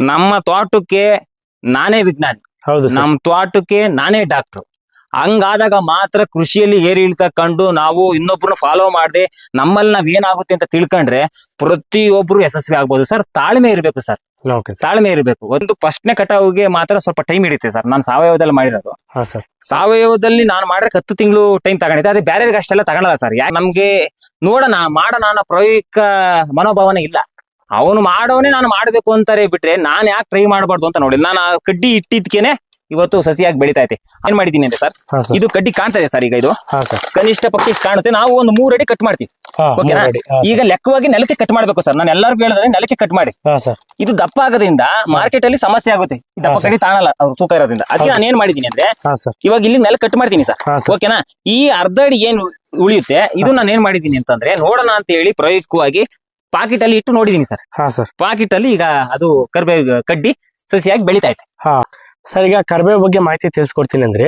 ನಮ್ಮ ತೋಟಕ್ಕೆ ನಾನೇ ವಿಜ್ಞಾನಿ. ಹೌದು ಸರ್. ನಮ್ ತೋಟಕ್ಕೆ ನಾನೇ ಡಾಕ್ಟರ್ ಹಂಗಾದಾಗ ಮಾತ್ರ ಕೃಷಿಯಲ್ಲಿ ಏರಿಳಿತ ಕಂಡು ನಾವು ಇನ್ನೊಬ್ರನ್ನ ಫಾಲೋ ಮಾಡದೆ ನಮ್ಮಲ್ಲಿ ನಾವ್ ಏನಾಗುತ್ತೆ ಅಂತ ತಿಳ್ಕೊಂಡ್ರೆ ಪ್ರತಿಯೊಬ್ರು ಯಶಸ್ವಿ ಆಗ್ಬೋದು ಸರ್. ತಾಳ್ಮೆ ಇರಬೇಕು ಸರ್. ತಾಳ್ಮೆ ಇರಬೇಕು. ಒಂದು ಫಸ್ಟ್ನೇ ಕಟಾವಿಗೆ ಮಾತ್ರ ಸ್ವಲ್ಪ ಟೈಮ್ ಹಿಡಿಯುತ್ತೆ ಸರ್. ನಾನು ಸಾವಯವದಲ್ಲಿ ಮಾಡಿರೋದು. ಸಾವಯವದಲ್ಲಿ ನಾನು ಮಾಡ್ರೆ ಹತ್ತು ತಿಂಗಳು ಟೈಮ್ ತಗೊಂಡಿದ್ದೆ. ಅದೇ ಬೇರೆ ಅಷ್ಟೆಲ್ಲ ತಗೊಳಲ್ಲ ಸರ್. ಯಾಕೆ ನಮ್ಗೆ ನೋಡೋಣ ಮಾಡೋಣ ಅನ್ನೋ ಪ್ರಾಯೋಗಿಕ ಮನೋಭಾವನೆ ಇಲ್ಲ. ಅವನು ಮಾಡೋನೇ ನಾನು ಮಾಡ್ಬೇಕು ಅಂತಾರೆ ಬಿಟ್ರೆ ನಾನ್ ಯಾಕೆ ಟ್ರೈ ಮಾಡಬಾರ್ದು ಅಂತ ನೋಡಿ ನಾನು ಆ ಕಡ್ಡಿ ಇಟ್ಟಿದ್ಕೇನೆ ಇವತ್ತು ಸಸಿಯಾಗಿ ಬೆಳಿತಾ ಐತೆ ಏನ್ ಮಾಡಿದೀನಿ ಅಂದ್ರೆ ಸರ್? ಹಾ ಸರ್. ಇದು ಕಡ್ಡಿ ಕಾಣ್ತಾ ಇದೆ ಸರ್ ಈಗ ಇದು. ಹಾ ಸರ್. ಕನಿಷ್ಠ ಪಕ್ಷ ಇಷ್ಟು ಕಾಣುತ್ತೆ. ನಾವು ಒಂದು ಮೂರ್ ಅಡಿ ಕಟ್ ಮಾಡ್ತೀವಿ. ಹಾ ಓಕೆನಾ? ಮೂರ್ ಅಡಿ. ಹಾ ಈಗ ಲೆಕ್ಕವಾಗಿ ನೆಲಕ್ಕೆ ಕಟ್ ಮಾಡ್ಬೇಕು ಸರ್. ನಾನು ಎಲ್ಲರಿಗೂ ಹೇಳಿದ್ರೆ ನೆಲಕ್ಕೆ ಕಟ್ ಮಾಡಿ. ಹಾ ಸರ್. ಇದು ದಪ್ಪ ಆಗೋದ್ರಿಂದ ಮಾರ್ಕೆಟ್ ಅಲ್ಲಿ ಸಮಸ್ಯೆ ಆಗುತ್ತೆ. ಈ ದಪ್ಪ. ಕಡ್ಡಿ ತಾಣಲ್ಲ ಅವ್ರು ತೂಕ ಇರೋದ್ರಿಂದ. ಅದಕ್ಕೆ ನಾನು ಏನ್ ಮಾಡಿದೀನಿ ಅಂದ್ರೆ ಹಾ ಸರ್. ಇವಾಗ ಇಲ್ಲಿ ನೆಲ ಕಟ್ ಮಾಡ್ತೀನಿ ಸರ್. ಹಾ ಓಕೆನಾ? ಈ ಅರ್ಧ ಅಡಿ ಏನು ಉಳಿಯುತ್ತೆ? ಇದು ನಾನು ಏನ್ ಮಾಡಿದೀನಿ ಅಂತಂದ್ರೆ ನೋಡೋಣ ಅಂತ ಹೇಳಿ ಪ್ರಾಯೋಗಿಕವಾಗಿ ಪಾಕೆಟ್ ಅಲ್ಲಿ ಇಟ್ಟು ನೋಡಿದೀನಿ ಸರ್. ಹಾ ಸರ್. ಪಾಕೆಟ್ ಅಲ್ಲಿ ಈಗ ಅದು ಕರ್ಬೇ ಕಡ್ಡಿ ಸಸಿಯಾಗಿ ಬೆಳಿತಾ ಇದೆ ಹಾ. ಸರ್ ಈಗ ಕರ್ಬೇವು ಬಗ್ಗೆ ಮಾಹಿತಿ ತಿಳಿಸ್ಕೊಡ್ತೀನಿ ಅಂದ್ರೆ.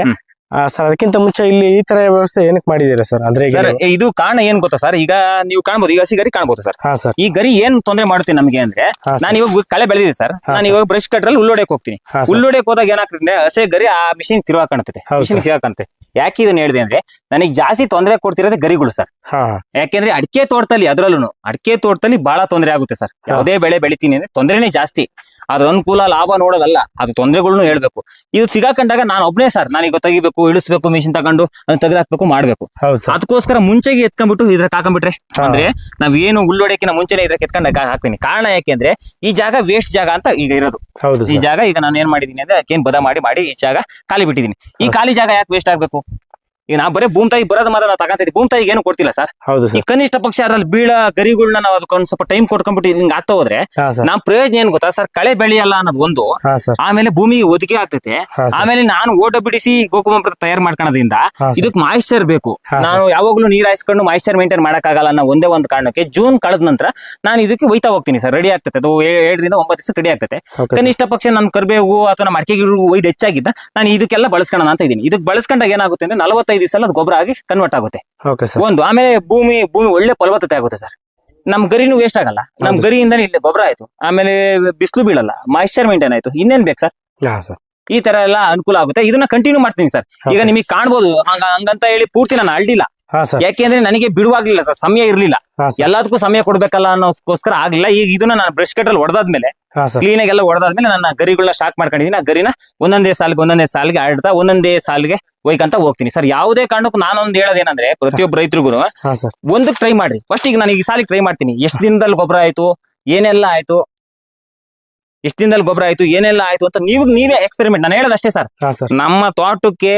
ಸರ್ ಅದಕ್ಕಿಂತ ಮುಂಚೆ ಇಲ್ಲಿ ಈ ತರ ವ್ಯವಸ್ಥೆ ಏನಕ್ಕೆ ಮಾಡಿದ್ದೀರಾ ಸರ್? ಅಂದ್ರೆ ಈಗ ಸರ್ ಇದು ಕಾರಣ ಏನ್ ಗೊತ್ತಾ ಸರ್? ಈಗ ನೀವು ಕಾಣ್ಬೋದು ಈಗ ಹಸಿ ಗರಿ ಕಾಣ್ಬೋದು ಸರ್. ಹಾ ಸರ್. ಈ ಗರಿ ಏನ್ ತೊಂದರೆ ಮಾಡುತ್ತೆ ನಮಗೆ ಅಂದ್ರೆ ಹಾ ನಾನು ಇವಾಗ ಕಳೆ ಬೆಳೆದಿದೆ ಸರ್. ನಾನು. ಇವಾಗ ಬ್ರಷ್ ಕಟ್ರಲ್ಲಿ ಉಳ್ಳೋಡಕ್ ಹೋಗ್ತೀನಿ. ಹಾ ಉಳ್ಳೋಡಕ್ ಹೋದಾಗ ಏನಾಗ್ತದೆ ಅಂದ್ರೆ ಹಸೆ ಗರಿ ಆ ಮಿಷಿನ್ ತಿರುವಾ ಕಾಣ್ತದೆ ಹೌದು ಮಿಷಿನ್. ಸಿಗಾಕಂತೆ ಯಾಕೆ ಇದನ್ನ ಹೇಳಿದೆ ಅಂದ್ರೆ ನನಗೆ ಜಾಸ್ತಿ ತೊಂದರೆ ಕೊಡ್ತಿರೋದೇ ಗರಿಗಳು ಸರ್. ಹಾ. ಯಾಕೆಂದ್ರೆ ಅಡಿಕೆ ತೋಟದಲ್ಲಿ ಅದ್ರಲ್ಲೂ ಅಡಿಕೆ ತೋಟದಲ್ಲಿ ಬಹಳ ತೊಂದರೆ ಆಗುತ್ತೆ ಸರ್. ಯಾವುದೇ ಬೆಳೆ ಬೆಳಿತೀನಿ ಅಂದ್ರೆ ತೊಂದರೆನೇ ಜಾಸ್ತಿ. ಅದ್ರ ಅನುಕೂಲ ಲಾಭ ನೋಡೋದಲ್ಲ ಅದು ತೊಂದರೆಗಳನ್ನು ಹೇಳ್ಬೇಕು. ಇದು ಸಿಗಾಕೊಂಡಾಗ ನಾನು ಒಬ್ನೇ ಸರ್ ನಾನೀಗ ತೆಗಿಬೇಕು ಇಳಿಸ್ಬೇಕು ಮಿಷಿನ್ ತಗೊಂಡು ಅದನ್ನ ತೆಗೆದಾಕ್ಬೇಕು ಮಾಡ್ಬೇಕು. ಹೌದು ಅದಕ್ಕೋಸ್ಕರ ಮುಂಚೆಗೆ ಎತ್ಕೊಂಡ್ಬಿಟ್ಟು ಇದ್ರ ಹಾಕೊಂಡ್ಬಿಟ್ರೆ. ಅಂದ್ರೆ ನಾವ್ ಏನು ಉಳ್ಳೊಡಕಿನ ಮುಂಚೆನೆ ಇದ್ರ ಎತ್ಕೊಂಡು ಹಾಕ್ತೀನಿ. ಕಾರಣ ಯಾಕೆಂದ್ರೆ ಈ ಜಾಗ ವೇಸ್ಟ್ ಜಾಗ ಅಂತ ಈಗ ಇರೋದು. ಹೌದು ಈ ಜಾಗ ಈಗ ನಾನು ಏನ್ ಮಾಡಿದೀನಿ ಅಂದ್ರೆ ಏನ್ ಬದ ಮಾಡಿ ಮಾಡಿ ಈ ಜಾಗ ಖಾಲಿ ಬಿಟ್ಟಿದೀನಿ. ಈ ಖಾಲಿ ಜಾಗ ಯಾಕೆ ವೇಸ್ಟ್ ಆಗ್ಬೇಕು? ಈಗ ನಾ ಬರೀ ಭೂಮಿ ತಾಯಿ ಬರೋದ್ ಮಾತ್ರ ನಾವು ತಗೊಂತಿದ್ವಿ ಭೂಮಿ ತಾಯಿಗೆ ಏನು ಕೊಡ್ತಿಲ್ಲ ಸರ್. ಹೌದು ಈ ಸರ್ ಕನಿಷ್ಠ ಪಕ್ಷ ಅದ್ರಲ್ಲಿ ಬೀಳ ಗರಿಗಳನ್ನ ನಾವು ಅದಕ್ಕೆ ಒಂದ್ ಸ್ವಲ್ಪ ಟೈಮ್ ಕೊಟ್ಕೊಂಡ್ಬಿಟ್ಟು ಹಿಂಗ್ ಆಗ್ತಾ ಹೋದ್ರೆ ಹಾ ಸರ್. ನಮ್ ಪ್ರಯೋಜನ ಏನ್ ಗೊತ್ತಾ ಸರ್? ಕಳೆ ಬೆಳೆಯಲ್ಲ ಅನ್ನೋದು ಒಂದು. ಹಾ ಸರ್. ಆಮೇಲೆ ಭೂಮಿ ಒದಗಿ ಆಗ್ತೈತೆ. ಹಾ ಸರ್. ಆಮೇಲೆ ನಾನು ಓಟ ಬಿಡಿಸಿ ಗೋಕುಮಾಮೃತ ತಯಾರು ಮಾಡ್ಕೊಳೋದ್ರಿಂದ ಹಾ ಸರ್. ಇದಕ್ ಮಾಯಿಶ್ಚರ್ ಬೇಕು. ಹಾ, ಸರ್. ನಾನು ಯಾವಾಗ್ಲೂ ನೀರ್ ಹಾಯಿಸ್ಕೊಂಡು ಮಾಯಿಶ್ಚರ್ ಮೇಂಟೈನ್ ಮಾಡಕ್ಕಾಗಲ್ಲ ಅನ್ನೋ ಒಂದೇ ಒಂದು ಕಾರಣಕ್ಕೆ ಜೂನ್ ಕಳೆದ ನಂತರ ನಾನು ಇದಕ್ಕೆ ಒಯ್ತಾ ಹೋಗ್ತೀನಿ ಸರ್. ರೆಡಿ ಆಗ್ತದೆ ಅದು ಏ- ಏಳರಿಂದ ಒಂಬತ್ತು ದಿವಸ ರೆಡಿ ಓಕೆ ಸರ್. ಕನಿಷ್ಠ ಪಕ್ಷ ನನ್ನ ಕರ್ಬೇವು ಅಥವಾ ನಮ್ಮ ಅಡಿಕೆ ಒಯ್ದು ಹೆಚ್ಚಾಗಿದ್ದ ನಾನು ಇದಕ್ಕೆಲ್ಲ ಬಳಸ್ಕೊಳ್ಳೋಣ ಅಂತ ಇದೀನಿ ಇದಕ್ಕೆ ಬಳಸ್ಕೊಂಡಾಗ ಏನಾಗುತ್ತೆ ಅಂದ್ರೆ ನಲವತ್ತೈದು ದಿವಸ ಅದು ಗೊಬ್ಬರ ಆಗಿ ಕನ್ವರ್ಟ್ ಆಗುತ್ತೆ. ಓಕೆ ಸರ್ ಒಂದು ಆಮೇಲೆ ಭೂಮಿ ಭೂಮಿ ಒಳ್ಳೆ ಫಲವತ್ತತೆ ಆಗುತ್ತೆ ಸರ್ ನಮ್ ಗರಿನು ವೇಸ್ಟ್ ಆಗಲ್ಲ. ನಮ್ ಗರಿಯಿಂದ ಗರಿಯಿಂದಾನೇ ಇಲ್ಲಿ ಗೊಬ್ಬರ ಆಯ್ತು. ಆಮೇಲೆ ಬಿಸಿಲು ಬೀಳಲ್ಲ ಮಾಯಿಶ್ಚರ್ ಮೇಂಟೈನ್ ಆಯ್ತು. ಇನ್ನೇನ್ ಬೇಕು ಸರ್ ಸರ್ ಈ ತರ ಎಲ್ಲ ಅನುಕೂಲ ಆಗುತ್ತೆ. ಇದನ್ನ ಕಂಟಿನ್ಯೂ ಮಾಡ್ತೀನಿ ಸರ್ ಈಗ ನಿಮಗೆ ಕಾಣ್ಬೋದು. ಹಂಗ ಹಂಗಂತ ಹೇಳಿ ಪೂರ್ತಿ ನಾನು ಅಳ್ಳಿಲ್ಲ ಹಾ ಸರ್. ಯಾಕೆಂದ್ರೆ ನನಗೆ ಬಿಡುವಾಗ್ಲಿಲ್ಲ ಸರ್ ಸಮಯ ಇರ್ಲಿಲ್ಲ. ಹಾ ಸರ್. ಎಲ್ಲದಕ್ಕೂ ಸಮಯ ಕೊಡ್ಬೇಕಲ್ಲ ಅನ್ನೋಸ್ಕೋಸ್ಕರ ಆಗ್ಲಿಲ್ಲ ಈಗ ಇದನ್ನ ನಾನು ಬ್ರಷ್ ಕಟ್ಟಲ್ಲಿ ಹೊಡೆದಾದ್ಮೇಲೆ ಹಾ ಸರ್. ಕ್ಲೀನ್ ಆಗಿ ಎಲ್ಲ ಹೊಡೆದಾದ್ಮೇಲೆ ನನ್ನ ಗರಿಗಳನ್ನ ಶಾಕ್ ಮಾಡ್ಕೊಂಡಿದ್ದೀನಿ ಆ ಗರಿನ ಒಂದೊಂದೇ ಸಾಲಿಗೆ ಒಂದೊಂದೇ ಸಾಲಿಗೆ ಆಡ್ತಾ ಒಂದೊಂದೇ ಸಾಲಿಗೆ ಹೋಯ್ಕಂತ ಹೋಗ್ತೀನಿ ಸರ್. ಯಾವುದೇ ಕಾರಣಕ್ಕೂ ನಾನೊಂದು ಹೇಳೋದೇನಂದ್ರೆ ಪ್ರತಿಯೊಬ್ಬ ರೈತರಿಗೂ ಹಾ ಸರ್. ಒಂದಕ್ಕೆ ಟ್ರೈ ಮಾಡ್ರಿ. ಫಸ್ಟ್ ಈಗ ನಾನು ಈ ಸಾಲಿಗೆ ಟ್ರೈ ಮಾಡ್ತೀನಿ. ಎಷ್ಟು ದಿನದಲ್ಲಿ ಗೊಬ್ಬರ ಆಯ್ತು ಏನೆಲ್ಲ ಆಯ್ತು ಎಷ್ಟು ದಿನದಲ್ಲಿ ಗೊಬ್ಬರ ಆಯ್ತು ಏನೆಲ್ಲ ಆಯ್ತು ಅಂತ ನೀವು ನೀವೇ ಎಕ್ಸ್ಪೆರಿಮೆಂಟ್ ನಾನು ಹೇಳೋದಷ್ಟೇ ಸರ್. ಹಾ ಸರ್. ನಮ್ಮ ತೋಟಕ್ಕೆ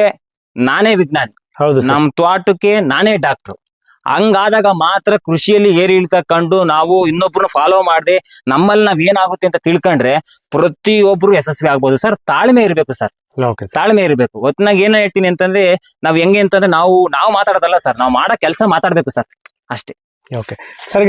ನಾನೇ ವಿಜ್ಞಾನಿ. ಹೌದು ನಮ್ ನಮ್ಮ ತೋಟಕ್ಕೆ ನಾನೇ ಡಾಕ್ಟ್ರು ಹಂಗಾದಾಗ ಮಾತ್ರ ಕೃಷಿಯಲ್ಲಿ ಏರಿಳಿತ ಕಂಡು ನಾವು ಇನ್ನೊಬ್ರನ್ನ ಫಾಲೋ ಮಾಡದೆ ನಮ್ಮಲ್ಲಿ ನಾವ್ ಏನಾಗುತ್ತೆ ಅಂತ ತಿಳ್ಕೊಂಡ್ರೆ ಪ್ರತಿಯೊಬ್ರು ಯಶಸ್ವಿ ಆಗ್ಬೋದು. ಸರ್ ತಾಳ್ಮೆ ಇರಬೇಕು ಸರ್. ತಾಳ್ಮೆ ಇರಬೇಕು. ಒತ್ತಿನಾಗ ಏನ್ ಹೇಳ್ತೀನಿ ಅಂತಂದ್ರೆ ನಾವ್ ಹೆಂಗೆ ಅಂತಂದ್ರೆ ನಾವು ನಾವು ಮಾತಾಡೋದಲ್ಲ ಸರ್. ನಾವು ಮಾಡೋ ಕೆಲಸ ಮಾತಾಡ್ಬೇಕು ಸರ್. ಅಷ್ಟೇ. ಓಕೆ. ಸರ್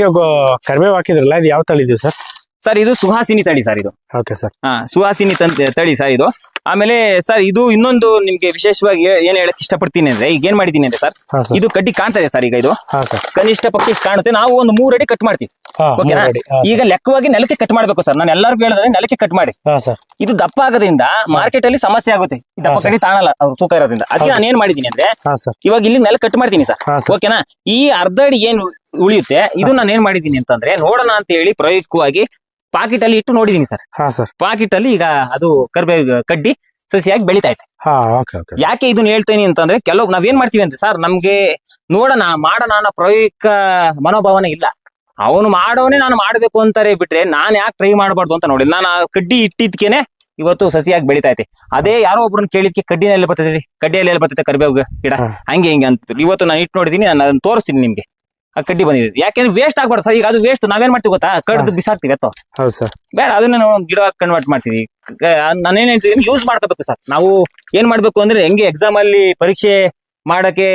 ಕರಿಬೇವು ಹಾಕಿದ್ರಲ್ಲ ಇದು ಯಾವ ತಳಿ ಇದೀವಿ ಸರ್? ಸರ್ ಇದು ಸುಹಾಸಿನಿ ತಳಿ ಸರ್ ಇದು. Okay sir. ಹಾ ಸುಹಾಸಿನಿ ತಂತ ತಳಿ ಸರ್ ಇದು. ಆಮೇಲೆ ಸರ್ ಇದು ಇನ್ನೊಂದು ನಿಮ್ಗೆ ವಿಶೇಷವಾಗಿ ಏ- ಏನ್ ಹೇಳಕ್ ಇಷ್ಟಪಡ್ತೀನಿ ಅಂದ್ರೆ ಈಗ ಏನ್ ಮಾಡಿದೀನಿ ಅಂದ್ರೆ ಸರ್ ಹಾ ಇದು ಕಡ್ಡಿ ಕಾಣ್ತಾ ಇದೆ ಸರ್ ಈಗ ಇದು. ಹಾ ಸರ್. ಕನಿಷ್ಠ ಪಕ್ಷ ಇಷ್ಟು ಕಾಣುತ್ತೆ. ನಾವು ಒಂದು ಮೂರ್ ಅಡಿ ಕಟ್ ಮಾಡ್ತೀವಿ. ಹಾ ಓಕೆನಾ? ಮೂರ್ ಅಡಿ. ಹಾ ಈಗ ಲೆಕ್ಕವಾಗಿ ನೆಲಕ್ಕೆ ಕಟ್ ಮಾಡ್ಬೇಕು ಸರ್. ನಾನು ಎಲ್ಲರಿಗೂ ಹೇಳಿದ್ರೆ ನೆಲಕ್ಕೆ ಕಟ್ ಮಾಡಿ. ಹಾ ಸರ್. ಇದು ದಪ್ಪ ಆಗೋದ್ರಿಂದ ಮಾರ್ಕೆಟ್ ಅಲ್ಲಿ ಸಮಸ್ಯೆ ಆಗುತ್ತೆ. ಈ ದಪ್ಪ ಕಡೆ ತಾಣಲ್ಲ ಅವ್ರು ತೂಕ ಇರೋದ್ರಿಂದ. ಅದಕ್ಕೆ. ನಾನು ಏನ್ ಮಾಡಿದೀನಿ ಅಂದ್ರೆ ಹಾ ಸರ್. ಇವಾಗ ಇಲ್ಲಿ ನೆಲ ಕಟ್ ಮಾಡ್ತೀನಿ ಸರ್. ಹಾ ಸರ್. ಓಕೆನಾ? ಈ ಅರ್ಧ ಅಡಿ ಏನ್ ಉಳಿಯುತ್ತೆ ಇದು ನಾನು ಏನ್ ಮಾಡಿದೀನಿ ಅಂತಂದ್ರೆ ನೋಡೋಣ ಅಂತ ಹೇಳಿ ಪ್ರಾಯೋಗಿಕವಾಗಿ ಪಾಕೆಟ್ ಅಲ್ಲಿ ಇಟ್ಟು ನೋಡಿದೀನಿ ಸರ್ ಹಾ ಸರ್ ಪಾಕೆಟ್ ಅಲ್ಲಿ ಈಗ ಅದು ಕರ್ಬೇ ಕಡ್ಡಿ ಸಸಿಯಾಗಿ ಬೆಳಿತಾ ಇದೆ. ಹಾ ಓಕೆ ಓಕೆ ಯಾಕೆ ಇದನ್ನ ಹೇಳ್ತೇನೆ ಅಂತಂದ್ರೆ ಕೆಲವು ನಾವೇನ್ ಮಾಡ್ತೀವಿ ಅಂತ ಸರ್ ನಮ್ಗೆ ನೋಡೋಣ ಮಾಡೋಣ ಅನ್ನೋ ಪ್ರಾಯೋಗಿಕ ಮನೋಭಾವನೆ ಇಲ್ಲ. ಅವನು ಮಾಡೋನೇ ನಾನು ಮಾಡ್ಬೇಕು ಅಂತಾರೆ ಬಿಟ್ರೆ ನಾನ್ ಯಾಕೆ ಟ್ರೈ ಮಾಡಬಾರ್ದು ಅಂತ ನೋಡಿ ನಾನು ಆ ಕಡ್ಡಿ ಇಟ್ಟಿದ್ಕೇನೆ ಇವತ್ತು ಸಸಿಯಾಗಿ ಬೆಳಿತಾ ಐತೆ ಅದೇ ಯಾರೋ ಒಬ್ರನ್ನ ಕೇಳಿದ್ಕೆ ಕಡ್ಡಿನಲ್ಲಿ ಬರ್ತೈತೆ ರೀ. ಕಡ್ಡಿಯಲ್ಲಿ ಎಲ್ಲಿ ಬರ್ತೈತೆ ಕರ್ಬೇವು ಗಿಡ? ಹಂಗೆ ಹಿಂಗೆ ಅಂತ ಇವತ್ತು ನಾನು ಇಟ್ಟು ನೋಡಿದೀನಿ ನಾನು ಅದನ್ನ ತೋರಿಸ್ತೀನಿ ನಿಮ್ಗೆ. ಆ ಕಡ್ಡಿ ಬಂದಿದೆ. ಯಾಕೆಂದ್ರೆ ವೇಸ್ಟ್ ಆಗ್ಬಾರ್ದು ಸರ್ ಈಗ ಅದು ವೇಸ್ಟ್ ನಾವೇನ್ ಮಾಡ್ತೀವಿ ಗೊತ್ತಾ? ಕಡ್ದು. ಬಿಸಾಕ್ತಿವಿ ಅಥವಾ? ಹೌದು ಸರ್ ಬೇಡ ಅದನ್ನ ನಾವು ಒಂದು ಗಿಡ ಕನ್ವರ್ಟ್ ಮಾಡ್ತೀವಿ. ನಾನೇನ್ ಹೇಳ್ತೀನಿ ಯೂಸ್ ಮಾಡ್ಕೋಬೇಕು ಸರ್ ನಾವು ಏನ್ ಮಾಡ್ಬೇಕು ಅಂದ್ರೆ ಹೆಂಗೆ ಎಕ್ಸಾಮ್ ಅಲ್ಲಿ ಪರೀಕ್ಷೆ ಮಾಡಕ್ಕೆ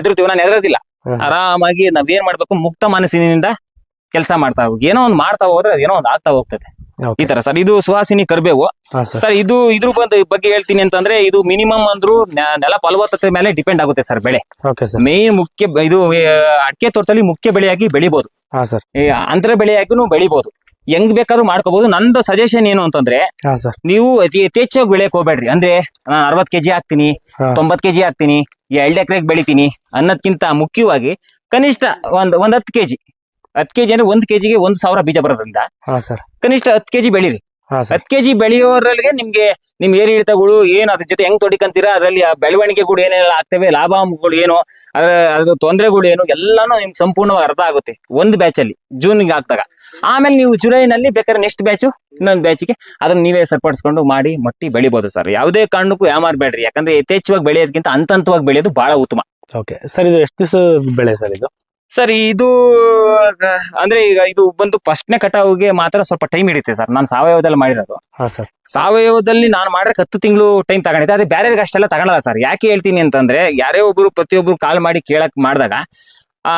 ಎದುರ್ತೀವಿ ನಾನು ಎದುರೋದಿಲ್ಲ ಆರಾಮಾಗಿ ನಾವ್ ಏನ್ ಮಾಡ್ಬೇಕು ಮುಕ್ತ ಮನಸ್ಸಿನಿಂದ ಕೆಲಸ ಮಾಡ್ತಾ ಹೋಗಿ. ಏನೋ ಒಂದು ಮಾಡ್ತಾ ಹೋದ್ರೆ ಅದೇನೋ ಏನೋ ಒಂದು ಆಗ್ತಾ ಹೋಗ್ತದೆ. ಈ ತರ ಸರ್. ಇದು ಸುಹಾಸಿನಿ ಕರ್ಬೇವು. ಸರ್. ಇದು ಇದ್ರ ಬಗ್ಗೆ ಹೇಳ್ತೀನಿ ಅಂತಂದ್ರೆ ಇದು ಮಿನಿಮಮ್ ಅಂದ್ರೂ ನೆಲ ಫಲವತ್ತತೆ ಮೇಲೆ ಡಿಪೆಂಡ್ ಆಗುತ್ತೆ ಸರ್ ಬೆಳೆ. ಮೇನ್ ಮುಖ್ಯ ಇದು ಅಡಿಕೆ ತೋಟದಲ್ಲಿ ಮುಖ್ಯ ಬೆಳೆಯಾಗಿ ಬೆಳಿಬಹುದು ಅಂತರ ಬೆಳೆಯಾಗಿನೂ ಬೆಳಿಬಹುದು ಹೆಂಗ್ ಬೇಕಾದ್ರೂ ಮಾಡ್ಕೋಬಹುದು ನಂದು ಸಜೆಷನ್ ಏನು ಅಂತಂದ್ರೆ ನೀವು ಅತಿ ಯಥೇಚ್ಛವಾಗಿ ಬೆಳೆಯಕ್ ಹೋಗ್ಬೇಡ್ರಿ. ಅಂದ್ರೆ ನಾನು ಅರವತ್ ಕೆಜಿ ಹಾಕ್ತೀನಿ. ತೊಂಬತ್ ಕೆಜಿ ಹಾಕ್ತೀನಿ ಎರಡ್ ಎಕರೆಗೆ ಬೆಳಿತೀನಿ ಅನ್ನೋದ್ಕಿಂತ ಮುಖ್ಯವಾಗಿ ಕನಿಷ್ಠ ಒಂದ್ ಒಂದ್ ಹತ್ತು ಕೆಜಿ ಹತ್ತು ಕೆಜಿ ಅಂದ್ರೆ ಒಂದ್ ಕೆಜಿಗೆ ಒಂದ್ ಸಾವಿರ ಬೀಜ ಬರೋದ್ರಿಂದ ಹಾ ಸರ್. ಕನಿಷ್ಠ ಹತ್ ಕೆಜಿ ಬೆಳಿರಿ. ಹಾ ಸರ್. ಹತ್ತು ಕೆಜಿ ಬೆಳೆಯೋದ್ರಲ್ಲಿಗೆ ನಿಮ್ಗೆ ನಿಮ್ ಏರಿಳಿತಗಳು ಏನು ಅದ್ರ ಜೊತೆ ಹೆಂಗ್ ತೊಡಿಕಂತೀರಾ? ಅದರಲ್ಲಿ ಆ ಬೆಳವಣಿಗೆಗಳು ಏನೆಲ್ಲ ಆಗ್ತವೆ ಲಾಭಗಳು ಏನು ಅದ್ರ ಅದ್ರ ತೊಂದರೆಗಳು ಏನು ಎಲ್ಲಾನು ನಿಮ್ಗೆ ಸಂಪೂರ್ಣವಾಗಿ ಅರ್ಥ ಆಗುತ್ತೆ ಒಂದ್ ಬ್ಯಾಚ್ ಅಲ್ಲಿ ಜೂನ್ಗೆ ಆಗ್ತಾಗ ಆಮೇಲೆ ನೀವು ಜುಲೈನಲ್ಲಿ ಬೇಕಾದ್ರೆ ನೆಕ್ಸ್ಟ್ ಬ್ಯಾಚು ಇನ್ನೊಂದು ಬ್ಯಾಚಿಗೆ ಅದನ್ನ ನೀವೇ ಸರಿಪಡಿಸ್ಕೊಂಡು ಮಾಡಿ ಮಟ್ಟಿ ಬೆಳಿಬಹುದು ಸರ್. ಯಾವುದೇ ಕಾರಣಕ್ಕೂ ಯಾಮಾರ್ಬೇಡ್ರಿ ಯಾಕಂದ್ರೆ ಯಥೇಚ್ಛವಾಗಿ ಬೆಳೆಯೋದಕ್ಕಿಂತ ಹಂತ ಹಂತವಾಗಿ ಬೆಳೆಯೋದು ಬಹಳ ಉತ್ತಮ. ಓಕೆ ಸರ್ ಇದು ಎಷ್ಟು ದಿವಸ ಬೆಳೆ ಸರ್ ಇದು? ಸರ್ ಇದು ಅಂದ್ರೆ ಈಗ ಇದು ಬಂದು ಫಸ್ಟ್ನೇ ಕಟಾವಿಗೆ ಮಾತ್ರ ಸ್ವಲ್ಪ ಟೈಮ್ ಹಿಡಿಯುತ್ತೆ ಸರ್ ನಾನು ಸಾವಯವದಲ್ಲಿ ಮಾಡಿರೋದು. ಹಾ ಸರ್ ಸಾವಯವದಲ್ಲಿ ನಾನು ಮಾಡಿದ್ರೆ ಹತ್ತು ತಿಂಗಳು ಟೈಮ್ ತಗೊಂಡಿದ್ದೆ. ಅದೇ ಬೇರೆ ಅಷ್ಟೆಲ್ಲ ತಗೊಳಲ್ಲ ಸರ್ ಯಾಕೆ ಹೇಳ್ತೀನಿ ಅಂತಂದ್ರೆ ಯಾರೇ ಒಬ್ರು ಪ್ರತಿಯೊಬ್ರು ಕಾಲ್ ಮಾಡಿ ಕೇಳಕ್ ಮಾಡಿದಾಗ ಆ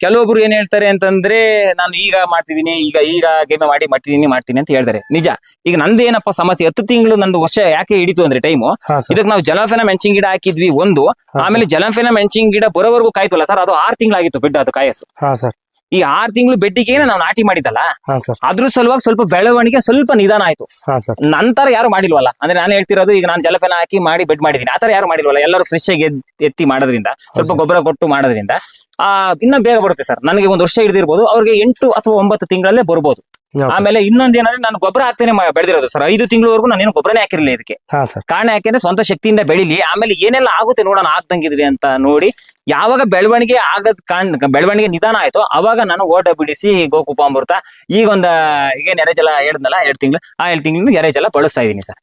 ಕೆಲವೊಬ್ರು ಏನ್ ಹೇಳ್ತಾರೆ ಅಂತಂದ್ರೆ ನಾನು ಈಗ ಮಾಡ್ತಿದೀನಿ ಈಗ ಈಗ ಗೇಮ್ ಮಾಡಿ ಮಾಡ್ತಿದೀನಿ ಮಾಡ್ತೀನಿ ಅಂತ ಹೇಳ್ತಾರೆ. ನಿಜ. ಈಗ ನಂದು ಏನಪ್ಪ ಸಮಸ್ಯೆ ಹತ್ತು ತಿಂಗಳು ನಂದು ವರ್ಷ ಯಾಕೆ ಹಿಡಿತು ಅಂದ್ರೆ ಟೈಮು ಇದಕ್ಕೆ ನಾವು ಜಲಫೆನ ಮೆಣಸಿನ ಗಿಡ ಹಾಕಿದ್ವಿ ಒಂದು ಆಮೇಲೆ ಜಲಫೆನ ಮೆಣಸಿನ ಗಿಡ ಬರೋವರೆಗೂ ಕಾಯ್ತಲ್ಲ ಸರ್? ಅದು ಆರು ತಿಂಗಳಾಗಿತ್ತು ಬಿಡ್ಡ ಅದು ಸರ್. ಈ ಆರ್ ತಿಂಗಳು ಬೆಡ್ಡಿಗೆ ನಾವು ನಾಟಿ ಮಾಡಿದ್ದಲ್ಲ ಹಾ ಸರ್. ಅದ್ರ ಸಲುವಾಗಿ ಸ್ವಲ್ಪ ಬೆಳವಣಿಗೆ ಸ್ವಲ್ಪ ನಿಧಾನ ಆಯ್ತು. ಹಾ ಸರ್. ನಂತರ ಯಾರು ಮಾಡಿಲ್ವಲ್ಲ? ಅಂದ್ರೆ ನಾನು ಹೇಳ್ತಿರೋದು ಈಗ ನಾನು ಜಲಫೆನ ಹಾಕಿ ಮಾಡಿ ಬೆಡ್ ಮಾಡಿದೀನಿ ಆತರ ಯಾರು ಮಾಡಿಲ್ವಲ್ಲ? ಎಲ್ಲರೂ ಫ್ರೆಶ್ ಆಗಿ ಎತ್ತಿ ಮಾಡೋದ್ರಿಂದ ಸ್ವಲ್ಪ ಗೊಬ್ಬರ ಕೊಟ್ಟು ಮಾಡೋದ್ರಿಂದ ಆ ಇನ್ನ ಬೇಗ ಬರುತ್ತೆ ಸರ್. ನನಗೆ ಒಂದು ವರ್ಷ ಹಿಡಿದಿರ್ಬೋದು ಅವ್ರಿಗೆ ಎಂಟು ಅಥವಾ ಒಂಬತ್ತು ತಿಂಗಳಲ್ಲೇ ಬರ್ಬೋದು. ಆಮೇಲೆ ಇನ್ನೊಂದ್ ಏನಂದ್ರೆ ನಾನು ಗೊಬ್ಬರ ಹಾಕ್ತೇನೆ ಬೆಳೆದಿರೋದು ಸರ್. ಐದು ತಿಂಗಳವರೆಗೂ ನಾನೇನು ಗೊಬ್ಬರನೇ ಹಾಕಿರಲಿಲ್ಲ ಇದಕ್ಕೆ. ಹಾ ಸರ್. ಕಾರಣ ಯಾಕೆಂದ್ರೆ ಸ್ವಂತ ಶಕ್ತಿಯಿಂದ ಬೆಳಿಲಿ ಆಮೇಲೆ ಏನೆಲ್ಲ ಆಗುತ್ತೆ ನೋಡೋಣ ಆಗ್ದಂಗಿದ್ರಿ ಅಂತ ನೋಡಿ ಯಾವಾಗ ಬೆಳವಣಿಗೆ ಆಗದ್ ಕಾಣ್ ಬೆಳವಣಿಗೆ ನಿಧಾನ ಆಯ್ತು ಅವಾಗ ನಾನು ಓಟ ಬಿಡಿಸಿ ಗೋಕುಪಾಮೃತ ಈಗ ಒಂದ ಈಗ ಎರೆಜಲ ಹೇಳಿದ್ನಲ್ಲ ಎರಡ್ ತಿಂಗಳು ಆ ಎರಡ್ ತಿಂಗಳಿಂದ ಎರೆಜಲ ಬಳಸ್ತಾ ಇದೀನಿ ಸರ್.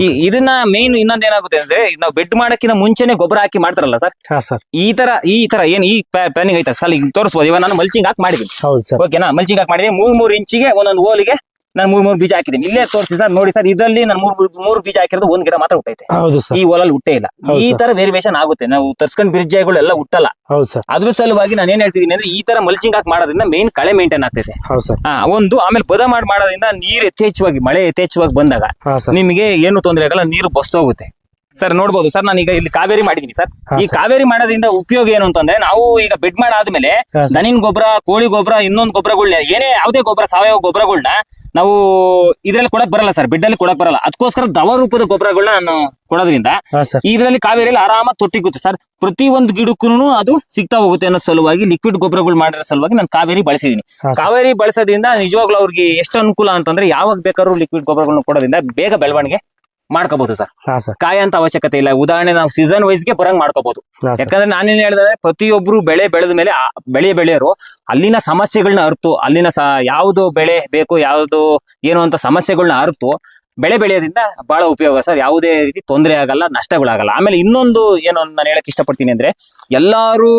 ಈ ಇದನ್ನ ಮೇನ್ ಇನ್ನೊಂದ್ ಏನಾಗುತ್ತೆ ಅಂದ್ರೆ ನಾವು ಬೆಡ್ ಮಾಡಕ್ಕಿಂತ ಮುಂಚೆನೆ ಗೊಬ್ಬರ ಹಾಕಿ ಮಾಡ್ತಾರಲ್ಲ ಸರ್ ಹಾ ಸರ್ ಈ ತರ ಈ ತರ ಏನ್ ಈ ಪ್ಲಾನಿಂಗ್ ಐತೆ ಸರ್ ಈಗ ತೋರಿಸ್ಬೋದು. ಇವಾಗ ನಾನು ಮಲ್ಚಿಂಗ್ ಹಾಕಿ ಮಾಡಿದ್ವಿ ಹೌದು ಸರ್ ಓಕೆನಾ ಮಲ್ಚಿಂಗ್ ಹಾಕಿ ಮಾಡಿದ್ವಿ ಮೂರ್ ಮೂರ್ ಇಂಚಿಗೆ ಒಂದೊಂದು ಓಲಿಗೆ ನಾನು ಮೂರ್ ಮೂರ್ ಬೀಜ ಹಾಕಿದ್ದೀನಿ. ಇಲ್ಲೇ ತೋರಿಸಿ ಸರ್ ನೋಡಿ ಸರ್ ಇದರಲ್ಲಿ ನಾನು ಮೂರ್ ಮೂರ್- ಬೀಜ ಹಾಕಿರೋದು ಒಂದ್ ಗಿಡ ಮಾತ್ರ ಹುಟ್ಟೈತೆ. ಹೌದು ಸರ್. ಈ ಹೊಲಲ್ಲಿ ಹುಟ್ಟೇ ಇಲ್ಲ. ಈ ತರ ವೇರಿಯೇಷನ್ ಆಗುತ್ತೆ. ನಾವು ತರ್ಸ್ಕೊಂಡ್ ಬಿರ್ಜಾಯಿಗಳು ಎಲ್ಲ ಹುಟ್ಟಲ್ಲ. ಹೌದು ಸರ್. ಅದ್ರ ಸಲುವಾಗಿ ನಾನು ಏನ್ ಹೇಳ್ತಿದ್ದೀನಿ ಅಂದ್ರೆ ಈ ತರ ಮಲ್ಚಿಂಗ್ ಹಾಕಿ ಮಾಡೋದ್ರಿಂದ ಮೇನ್ ಕಳೆ ಮೇಂಟೈನ್ ಆಗ್ತೈತೆ. ಸರ್. ಹಾ ಒಂದು ಆಮೇಲೆ ಬದ ಮಾಡಿ ಮಾಡೋದ್ರಿಂದ ನೀರ್ ಯಥೇಚ್ಛವಾಗಿ ಮಳೆ ಯಥೇಚ್ಛವಾಗಿ ಬಂದಾಗ ನಿಮಗೆ ಏನು ತೊಂದರೆ ಆಗಲ್ಲ ನೀರು ಬಸ್ತೋಗುತ್ತೆ ಸರ್ ನೋಡ್ಬೋದು. ಸರ್ ನಾನು ಈಗ ಇಲ್ಲಿ ಕಾವೇರಿ ಮಾಡಿದೀನಿ ಸರ್. ಈ ಕಾವೇರಿ ಮಾಡೋದ್ರಿಂದ ಉಪಯೋಗ ಏನು ಅಂತಂದ್ರೆ ನಾವು ಈಗ ಬೆಡ್ ಮಾಡಾದ್ಮೇಲೆ. ದನಿನ್ ಗೊಬ್ಬರ ಕೋಳಿ ಗೊಬ್ಬರ ಇನ್ನೊಂದು ಗೊಬ್ಬರಗಳನ್ನ ಏನೇ ಯಾವುದೇ ಗೊಬ್ಬರ ಸಾವಯವ ಗೊಬ್ಬರಗಳನ್ನ ನಾವು ಇದ್ರಲ್ಲಿ ಕೊಡಕ್ ಬರಲ್ಲ ಸರ್ ಬೆಡ್ಡಲ್ಲಿ ಕೊಡಕ್ ಬರಲ್ಲ. ಅದಕ್ಕೋಸ್ಕರ ದವ ರೂಪದ ಗೊಬ್ಬರಗಳನ್ನ ನಾನು ಕೊಡೋದ್ರಿಂದ ಇದರಲ್ಲಿ ಕಾವೇರಿಯಲ್ಲಿ ಆರಾಮ ತೊಟ್ಟಿಗುತ್ತೆ ಸರ್. ಪ್ರತಿ ಒಂದು ಗಿಡಕ್ಕೂ ಅದು ಸಿಗ್ತಾ ಹೋಗುತ್ತೆ ಅನ್ನೋ ಸಲುವಾಗಿ ಲಿಕ್ವಿಡ್ ಗೊಬ್ಬರಗಳು ಮಾಡಿರೋ ಸಲುವಾಗಿ ನಾನು ಕಾವೇರಿ ಬಳಸಿದೀನಿ. ಕಾವೇರಿ ಬಳಸೋದ್ರಿಂದ ನಿಜವಾಗ್ಲೂ ಅವ್ರಿಗೆ ಎಷ್ಟು ಅನುಕೂಲ ಅಂತಂದ್ರೆ ಯಾವಾಗ ಬೇಕಾದ್ರೂ ಲಿಕ್ವಿಡ್ ಗೊಬ್ಬರಗಳನ್ನ ಕೊಡೋದ್ರಿಂದ ಬೇಗ ಬೆಳವಣಿಗೆ ಮಾಡ್ಕೋಬಹುದು ಸರ್. ಹಾ ಸರ್. ಕಾಯ ಅಂತ ಅವಶ್ಯಕತೆ ಇಲ್ಲ. ಉದಾಹರಣೆ ನಾವು ಸೀಸನ್ ವೈಸ್ಗೆ ಬರಂಗ್ ಮಾಡ್ಕೋಬಹುದು. ಹಾ ಸರ್. ಯಾಕಂದ್ರೆ ನಾನೇನ್ ಹೇಳಿದ್ರೆ ಪ್ರತಿಯೊಬ್ರು ಬೆಳೆ ಬೆಳೆದ ಮೇಲೆ ಆ ಬೆಳೆ ಬೆಳೆಯರು ಅಲ್ಲಿನ ಸಮಸ್ಯೆಗಳನ್ನ ಅರ್ತು ಅಲ್ಲಿನ ಸ ಯಾವ್ದು ಬೆಳೆ ಬೇಕು ಯಾವ್ದು ಏನು ಅಂತ ಸಮಸ್ಯೆಗಳನ್ನ ಅರ್ತು ಬೆಳೆ ಬೆಳೆಯೋದ್ರಿಂದ ಬಹಳ ಉಪಯೋಗ ಸರ್. ಯಾವುದೇ ರೀತಿ ತೊಂದರೆ ಆಗಲ್ಲ ನಷ್ಟಗಳಾಗಲ್ಲ. ಆಮೇಲೆ ಇನ್ನೊಂದು ಏನು ನಾನು ಹೇಳಕ್ ಇಷ್ಟಪಡ್ತೀನಿ ಅಂದ್ರೆ ಎಲ್ಲಾರು